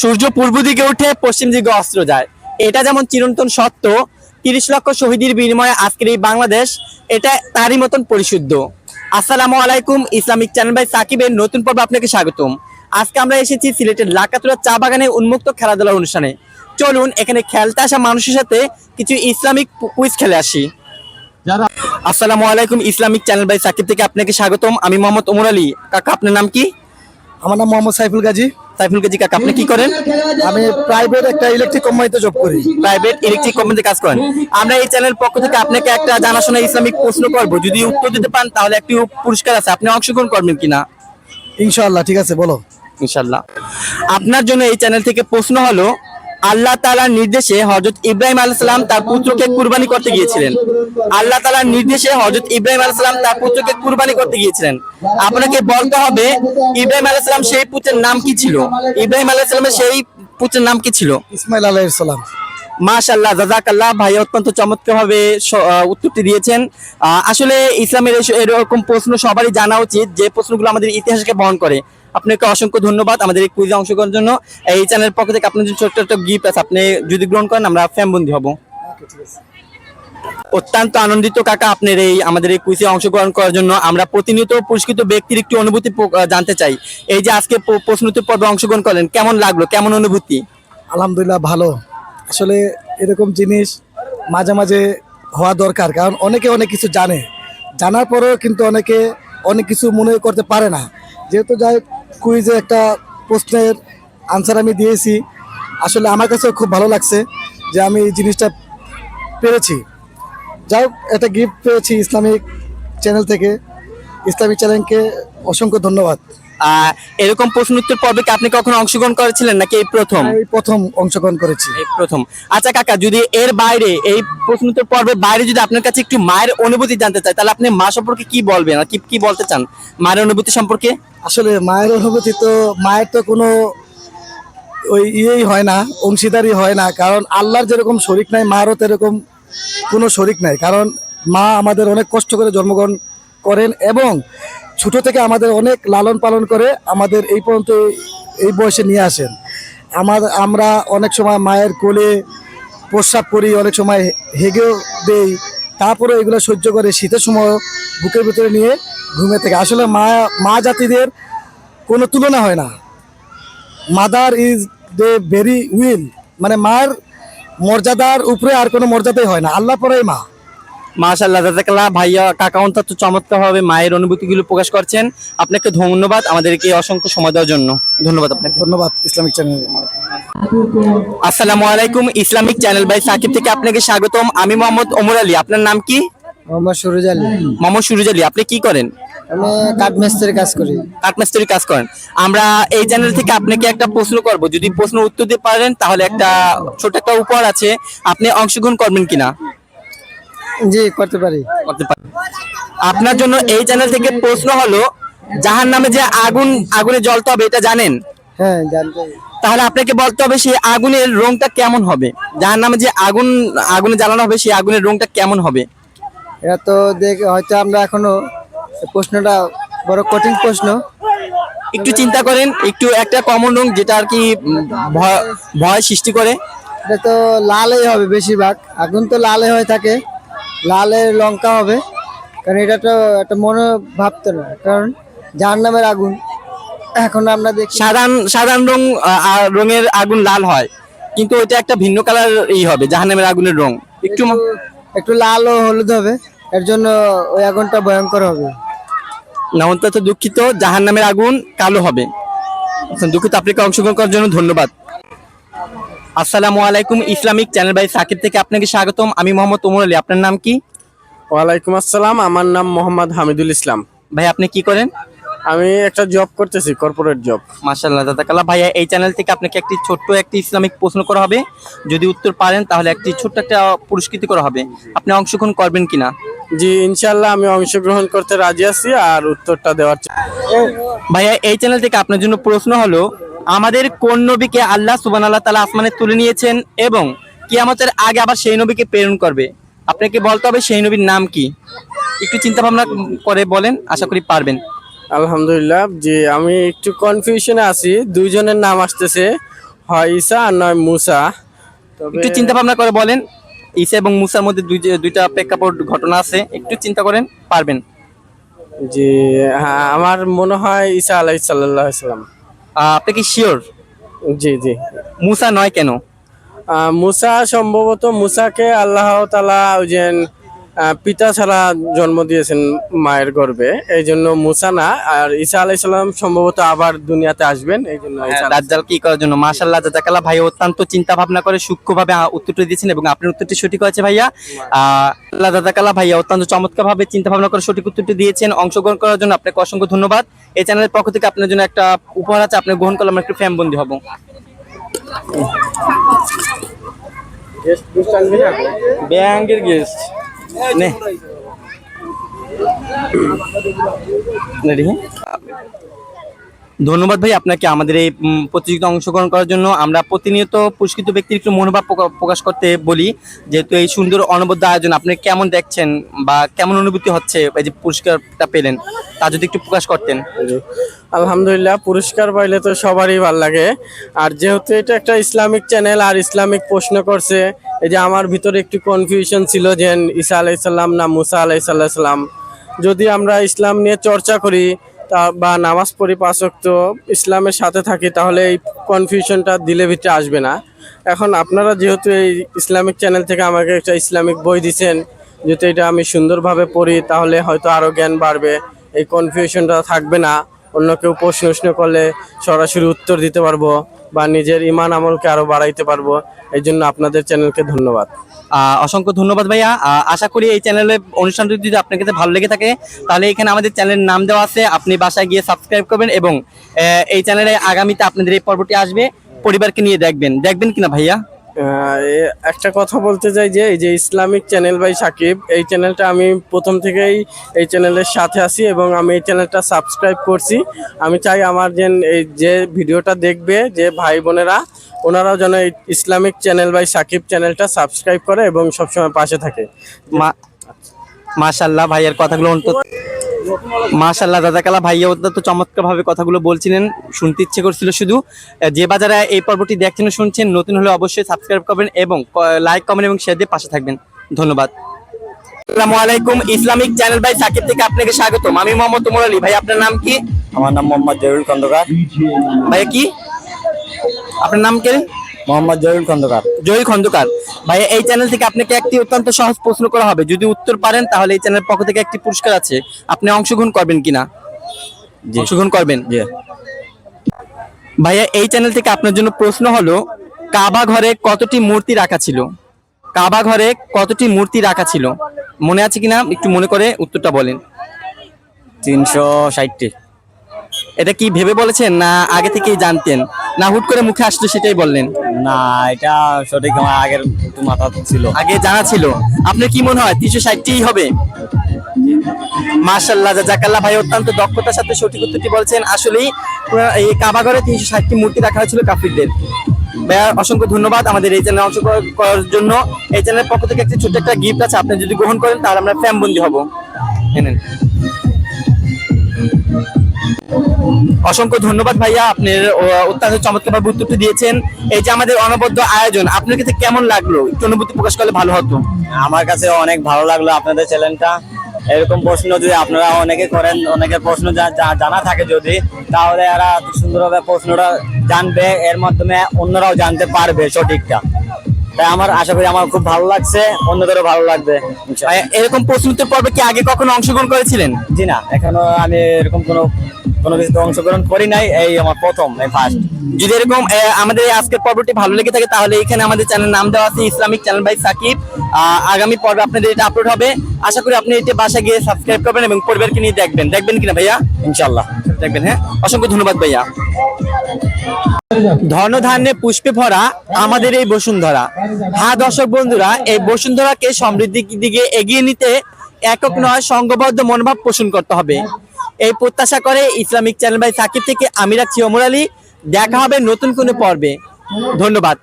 সূর্য পূর্ব দিকে উঠে পশ্চিম দিকে অস্ত্র যায়। এটা যেমন চিরন্তন সত্য তিরিশ লক্ষ শহীদের বিনিময়ে আজকের এই বাংলাদেশ এটা তারই মতন পরিশুদ্ধ। আসসালামু আলাইকুম ইসলামিক চ্যানেল বাই সাকিবের নতুন পর্ব আপনাকে স্বাগতম। আজকে আমরা এসেছি সিলেটের লাকাতুরা চা বাগানে উন্মুক্ত খেলাধুলার অনুষ্ঠানে। চলুন এখানে খেলতে আসা মানুষের সাথে কিছু ইসলামিক কুইজ খেলে আসি। আসসালামু আলাইকুম ইসলামিক চ্যানেল বাই সাকিব থেকে আপনাকে স্বাগতম। আমি মোহাম্মদ ওমর আলী। কাকা আপনার নাম কি? আমার নাম মোহাম্মদ সাইফুল গাজী। সাইফুল গাজী কাকা আপনি কি করেন? আমি প্রাইভেট একটা ইলেকট্রিক কোম্পানিতে জব করি। প্রাইভেট ইলেকট্রিক কোম্পানিতে কাজ করেন। আমরা এই চ্যানেল পক্ষ থেকে আপনাকে একটা জানাশোনা ইসলামিক প্রশ্ন করব। যদি উত্তর দিতে পান তাহলে একটি পুরস্কার আছে। আপনি অংশগ্রহণ করবেন কিনা? ইনশাআল্লাহ ঠিক আছে বলো। ইনশাল্লাহ আপনার জন্য এই চ্যানেল থেকে প্রশ্ন হলো আল্লাহ তালার নির্দেশে হজরত ইব্রাহিম আলাইসালাম তার পুত্রকে কুরবানি করতে গিয়েছিলেন। আল্লাহ তালার নির্দেশে হজরত ইব্রাহিম আলাইসালাম তার পুত্রকে কুরবানি করতে গিয়েছিলেন। আপনাকে বলতে হবে ইব্রাহিম আলাইসালাম সেই পুত্রের নাম কি ছিল? ইব্রাহিম আলাইসালামের সেই পুত্রের নাম কি ছিল? ইসমাইল আলাইহিস সালাম। মাশাল্লাহ জাজাকাল্লাহ ভাই অত্যন্ত চমৎকার ভাবে উত্তরটি দিয়েছেন। আহ, আসলে ইসলামের এরকম প্রশ্ন সবারই জানা উচিত যে প্রশ্নগুলো আমাদের ইতিহাসকে বহন করে। আপনাকে অসংখ্য ধন্যবাদ আমাদের এই কুইজে অংশগ্রহণের জন্য। এই চ্যানেলের পক্ষ থেকে আপনার জন্য ছোট্ট একটা গিফট আছে। আপনি যদি গ্রহণ করেন আমরা ফ্যামবন্দি হব। অত্যন্ত আনন্দিত কাকা আপনার এই আমাদের এই কুইজে অংশগ্রহণ করার জন্য। আমরা প্রতিনিয়ত পুরস্কৃত ব্যক্তির একটি অনুভূতি জানতে চাই। এই যে আজকে প্রশ্নোত্তর পর্বে অংশগ্রহণ করলেন কেমন লাগল? কেমন অনুভূতি? আলহামদুলিল্লাহ ভালো। আসলে এরকম জিনিস মাঝে মাঝে হওয়া দরকার কারণ অনেকে অনেক কিছু জানে। জানার পরেও কিন্তু অনেকে অনেক কিছু মনে করতে পারে না। যেহেতু যাই কুইজে একটা প্রশ্নের আনসার আমি দিয়েছি। আসলে আমার কাছেও খুব ভালো লাগছে যে আমি এই জিনিসটা পেরেছি। যাই একটা গিফট পেয়েছি ইসলামিক চ্যানেল থেকে। ইসলামিক চ্যানেলকে অসংখ্য ধন্যবাদ। এরকম প্রশ্ন উত্তর পর্বে কি আপনি কখনো অংশগ্রহণ করেছিলেন নাকি এই প্রথম? এই প্রথম অংশগ্রহণ করেছি। এই প্রথম। আচ্ছা কাকা যদি এর বাইরে এই প্রশ্ন উত্তর পর্বের বাইরে যদি আপনার কাছে একটু মায়ের অনুভূতি জানতে চাই তাহলে আপনি মা সম্পর্কে কি বলবেন? আর কি কি বলতে চান মায়ের অনুভূতি সম্পর্কে? আসলে মায়ের অনুভূতি তো মায়ের তো কোনো ওই ইয়েই হয় না অংশীদারই হয় না। কারণ আল্লাহর যেরকম শরিক নাই মারও এরকম কোনো শরিক নাই। কারণ মা আমাদের অনেক কষ্ট করে জন্মগ্রহণ করেন এবং ছোট থেকে আমাদের অনেক লালন পালন করে আমাদের এই পর্যন্ত এই বয়সে নিয়ে আসেন। আমাদের আমরা অনেক সময় মায়ের কোলে প্রস্রাব করি, অনেক সময় হেগেও দেই। তারপরে এগুলো সহ্য করে শীতের সময় বুকের ভিতরে নিয়ে ঘুমে থেকে। আসলে মা মা জাতিদের কোনো তুলনা হয় না। Mother is the very will. মানে মার মর্যাদার উপরে আর কোনো মর্যাদাই হয় না। আল্লাহ পরেই মা। মাশাল্লাহ জাজাকাল্লাহ ভাইয়া কাকা অন্তত চমৎকার ভাবে মায়ের অনুভূতিগুলো প্রকাশ করছেন। আপনাকে ধন্যবাদ আমাদেরকে অসংখ্য সময় দেওয়ার জন্য। ধন্যবাদ আপনাকে। ধন্যবাদ ইসলামিক চ্যানেল। আসসালামু আলাইকুম ইসলামিক চ্যানেল। বাই সাকিব থেকে আপনাকে স্বাগতম। আমি মোহাম্মদ ওমর আলী। আপনার নাম কি? মোহাম্মদ সুরজ আলী। মোহাম্মদ সুরুজ আলী আপনি কি করেন? আমি কাঠমিস্ত্রির কাজ করি। কাজ করেন। আমরা এই চ্যানেল থেকে আপনাকে একটা প্রশ্ন করব। যদি প্রশ্ন উত্তর দিতে পারেন তাহলে একটা ছোট একটা উপহার আছে। আপনি অংশগ্রহণ করবেন কিনা? জি করতে পারি। করতে পারেন আপনার জন্য এই চ্যানেল থেকে প্রশ্ন হলো জাহান নামে যে আগুন আগুনে জ্বলতে হবে এটা জানেন? হ্যাঁ জানতে তাহলে আপনাকে বলতে হবে সেই আগুনের রংটা কেমন হবে? জাহান নামে যে আগুন আগুনে জ্বালানো হবে সেই আগুনের রংটা কেমন হবে? এটা তো দেখে হয়তো আমরা এখনও প্রশ্নটা বড় কঠিন প্রশ্ন। একটু চিন্তা করেন একটু একটা কমন রং যেটা আর কি ভয় ভয় সৃষ্টি করে। এটা তো লালই হবে বেশিরভাগ। আগুন তো লালে হয়ে থাকে। লালের লঙ্কা হবে। কারণ এটা তো একটা মনে ভাবতে না কারণ যার নামের আগুন এখন আমরা দেখি সাধারণ সাধারণ রং রঙের আগুন লাল হয়। কিন্তু ওইটা একটা ভিন্ন কালার ই হবে জাহান্নামের আগুনের রং। একটু একটু লাল ও হলুদ হবে। এর জন্য ওই আগুনটা ভয়ঙ্কর হবে। না অন্তত দুঃখিত জাহান্নামের আগুন কালো হবে। আচ্ছা, দুঃখিত আপনাকে অংশগ্রহণ করার জন্য ধন্যবাদ। আসসালামু আলাইকুম ইসলামিক চ্যানেল বাই সাকিব থেকে আপনাকে স্বাগতম। আমি মোহাম্মদ ওমর আলী আপনার নাম কি? ওয়ালাইকুম আসসালাম আমার নাম মোহাম্মদ হামিদুল ইসলাম। ভাই আপনি কি করেন? আমি একটা জব করতেছি কর্পোরেট জব মাশাল্লাহ দাদাকাল্লা ভাইয়া এই চ্যানেল থেকে আপনাকে একটি ছোট্ট একটি ইসলামিক প্রশ্ন করা হবে। যদি উত্তর পারেন তাহলে একটি ছোট্ট একটা পুরস্কৃতি করা হবে। আপনি অংশগ্রহণ করবেন কিনা? জি ইনশাল্লাহ আমি অংশগ্রহণ করতে রাজি আছি আর উত্তরটা দেওয়ার ভাইয়া এই চ্যানেল থেকে আপনার জন্য প্রশ্ন হলো আমাদের কোন নবীকে আল্লাহ সুবান আল্লাহ তালা আসমানে তুলে নিয়েছেন এবং কিয়ামতের আগে আবার সেই নবীকে প্রেরণ করবে? আপনাকে বলতে হবে সেই নবীর নাম কি? একটু চিন্তা ভাবনা করে বলেন আশা করি পারবেন। আলহামদুলিল্লাহ যে আমি একটু কনফিউশনে আছি। দুইজনের নাম আসতেছে হয় ঈসা আর নয় মুসা। একটু চিন্তা ভাবনা করে বলেন ঈসা এবং মুসার মধ্যে দুই দুইটা প্রেক্ষাপট ঘটনা আছে একটু চিন্তা করেন পারবেন। যে হ্যাঁ আমার মনে হয় ঈসা আহ, আপনি কি শিওর জি জি। মুসা নয় কেন? মুসা সম্ভবত মুসাকে আল্লাহ তালা ওই যে পিতা ছাড়া জন্ম দিয়েছেন মায়ের গর্ভে। এই জন্য মুসা না আর ঈসা আলাইসাল্লাম সম্ভবত আবার দুনিয়াতে আসবেন এই জন্য দাজ্জাল কি করার জন্য? মাশাআল্লাহ জাজাকাল্লাহ ভাই অত্যন্ত চিন্তা ভাবনা করে সূক্ষ্মভাবে উত্তরটি দিয়েছেন এবং আপনার উত্তরটি সঠিক হয়েছে ভাইয়া। আহ, আল্লাহ জাজাকাল্লাহ ভাইয়া অত্যন্ত চমৎকার ভাবে চিন্তা ভাবনা করে সঠিক উত্তরটি দিয়েছেন। অংশগ্রহণ করার জন্য আপনাকে অসংখ্য ধন্যবাদ। এই চ্যানেলের পক্ষ থেকে আপনার জন্য একটা উপহার আছে আপনি গ্রহণ করলে আমরা একটু ফ্যান বন্দি হব। ব্যাংকের গেস্ট নে। রেডি ধন্যবাদ ভাই আপনাকে আমাদের এই প্রতিযোগিতা অংশগ্রহণ করার জন্য। আমরা প্রতিনিয়ত পুরস্কৃত ব্যক্তির একটু মনোভাব প্রকা- প্রকাশ করতে বলি। যেহেতু এই সুন্দর অনবদ্য আয়োজন আপনি কেমন দেখছেন বা কেমন অনুভূতি হচ্ছে এই যে পুরস্কারটা পেলেন, তা যদি একটু প্রকাশ করতেন। আলহামদুলিল্লাহ, পুরস্কার পাইলে তো সবারই ভালো লাগে। আর যেহেতু এটা একটা ইসলামিক চ্যানেল আর ইসলামিক প্রশ্ন করছে, এই যে আমার ভিতরে একটু কনফিউশন ছিল যে ঈসা আলাইসাল্লাম না মুসা আলাইসাল্লাম যদি আমরা ইসলাম নিয়ে চর্চা করি তা বা নামাজ পড়ি পাঁচক্ত ইসলামের সাথে থাকি, তাহলে এই কনফিউশনটা দিলে ভিতরে আসবে না। এখন আপনারা যেহেতু এই ইসলামিক চ্যানেল থেকে আমাকে একটা ইসলামিক বই দিচ্ছেন যেহেতু এটা আমি সুন্দরভাবে পড়ি, তাহলে হয়তো আরও জ্ঞান বাড়বে। এই কনফিউশনটা থাকবে না। অন্য কেউ প্রশ্ন করলে সরাসরি উত্তর দিতে পারব। বা নিজের ইমান আমলকে আরও বাড়াইতে পারব, এই জন্য আপনাদের চ্যানেলকে ধন্যবাদ। অসংখ্য ধন্যবাদ ভাইয়া। আশা করি এই চ্যানেলে অনুষ্ঠানটি যদি আপনার কাছে ভালো লেগে থাকে, তাহলে এখানে আমাদের চ্যানেলের নাম দেওয়া আছে, আপনি বাসায় গিয়ে সাবস্ক্রাইব করবেন এবং এই চ্যানেলে আগামীতে আপনাদের এই পর্বটি আসবে, পরিবারকে নিয়ে দেখবেন। দেখবেন কিনা ভাইয়া? একটা কথা বলতে চাই যে, এই যে ইসলামিক চ্যানেল বাই সাকিব, এই চ্যানেলটা আমি প্রথম থেকেই এই চ্যানেলের সাথে আছি এবং আমি এই চ্যানেলটা সাবস্ক্রাইব করছি। আমি চাই আমার যে এই যে ভিডিওটা দেখবে, যে ভাই বোনেরা, ওনারাও যেন এই ইসলামিক চ্যানেল বাই সাকিব চ্যানেলটা সাবস্ক্রাইব করে এবং সবসময় পাশে থাকে। মাশাল্লাহ ভাইয়ের কথাগুলো অন্তত মাশাল্লাহ দাদাকালা ভাইয়া অত্যন্ত চমৎকার ভাবে কথাগুলো বলছিলেন শুনতে ইচ্ছে করছিল শুধু। যে বাজারে এই পর্বটি দেখছেন শুনছেন নতুন হলে অবশ্যই সাবস্ক্রাইব করবেন এবং লাইক কমেন্ট এবং শেয়ার দিয়ে পাশে থাকবেন। ধন্যবাদ। আসসালামু আলাইকুম ইসলামিক চ্যানেল ভাই সাকিব থেকে আপনাকে স্বাগতম। আমি মোহাম্মদ তোমর আলী। ভাই আপনার নাম কি? আমার নাম মোহাম্মদ জহিরুল খন্দকার। ভাইয়া কি? আপনার নাম কে? মোহাম্মদ জহিরুল খন্দকার। জহির খন্দকার। ভাই এই চ্যানেল থেকে আপনাকে একটি অত্যন্ত সহজ প্রশ্ন করা হবে। যদি উত্তর পারেন তাহলে এই চ্যানেলের পক্ষ থেকে একটি পুরস্কার আছে। আপনি অংশগ্রহণ করবেন কিনা? জি। অংশগ্রহণ করবেন? জি। ভাইয়া এই চ্যানেল থেকে আপনার জন্য প্রশ্ন হলো কাবা ঘরে কতটি মূর্তি রাখা ছিল? কাবা ঘরে কতটি মূর্তি রাখা ছিল? মনে আছে কিনা? একটু মনে করে উত্তরটা বলেন। তিনশো ষাটটি। এটা কি ভেবে বলেছেন না আগে থেকেই জানতেন? না হুট করে মুখে আসলো সেটাই বললেন? না এটা সঠিক আমার আগের একটু মাথা ছিল। আগে জানা ছিল। আপনার কি মনে হয় তিনশো ষাটটিই হবে? মার্শাল্লাহ জাকাল্লাহ ভাই অত্যন্ত দক্ষতার সাথে সঠিক উত্তরটি বলছেন। আসলেই এই কাবাগরে তিনশো ষাটটি মূর্তি রাখা হয়েছিল কাফিরদের। ভাইয়া অসংখ্য ধন্যবাদ আমাদের এই চ্যানেলে অংশগ্রহণ করার জন্য। এই চ্যানেলের পক্ষ থেকে একটি ছোট্ট একটা গিফট আছে আপনি যদি গ্রহণ করেন তাহলে আমরা ফ্যাম বন্দি হব। এনেন। অসংখ্য ধন্যবাদ ভাইয়া আপনার অত্যন্ত চমৎকারভাবে উত্তরটি দিয়েছেন। এই যে আমাদের অনবদ্য আয়োজন, আপনার কাছে কেমন লাগল? একটু অনুভূতি প্রকাশ করলে ভালো হতো। আমার কাছে অনেক ভালো লাগল আপনাদের চ্যানেলটা। এরকম প্রশ্ন যদি আপনারা অনেকে করেন, অনেকের প্রশ্ন জানা থাকে যদি, তাহলে এরা সুন্দরভাবে প্রশ্নটা জানবে, এর মাধ্যমে অন্যরাও জানতে পারবে সঠিকটা। তাই আমার আশা করি আমার খুব ভালো লাগছে অন্যদেরও ভালো লাগবে। এরকম প্রশ্ন উত্তর পর্বে কি আগে কখনো অংশগ্রহণ করেছিলেন? জি না এখনও আমি এরকম কোনো কোনো কিছুতে অংশগ্রহণ করি নাই এই আমার প্রথম এই ফার্স্ট যদি এরকম আমাদের আজকের পর্বটি ভালো লেগে থাকে তাহলে এখানে আমাদের চ্যানেল নাম দেওয়া আছে ইসলামিক চ্যানেল বাই সাকিব। আগামী পর্বে আপনাদের এটা আপলোড হবে। আশা করি আপনি এটা বাসায় গিয়ে সাবস্ক্রাইব করবেন এবং পরিবারকে নিয়ে দেখবেন। দেখবেন কিনা ভাইয়া? ইনশাল্লাহ দেখবেন হ্যাঁ? অসংখ্য ধন্যবাদ ভাইয়া। ধনধান্যে পুষ্পে ভরা আমাদের এই বসুন্ধরা। হা দর্শক বন্ধুরা, এই বসুন্ধরাকে সমৃদ্ধির দিকে এগিয়ে নিতে একক নয়, সংঘবদ্ধ মনোভাব পোষণ করতে হবে। এই প্রত্যাশা করে ইসলামিক চ্যানেল বাই সাকিব থেকে আমিরা রাখছি আলী। দেখা হবে নতুন কোনো পর্বে। ধন্যবাদ।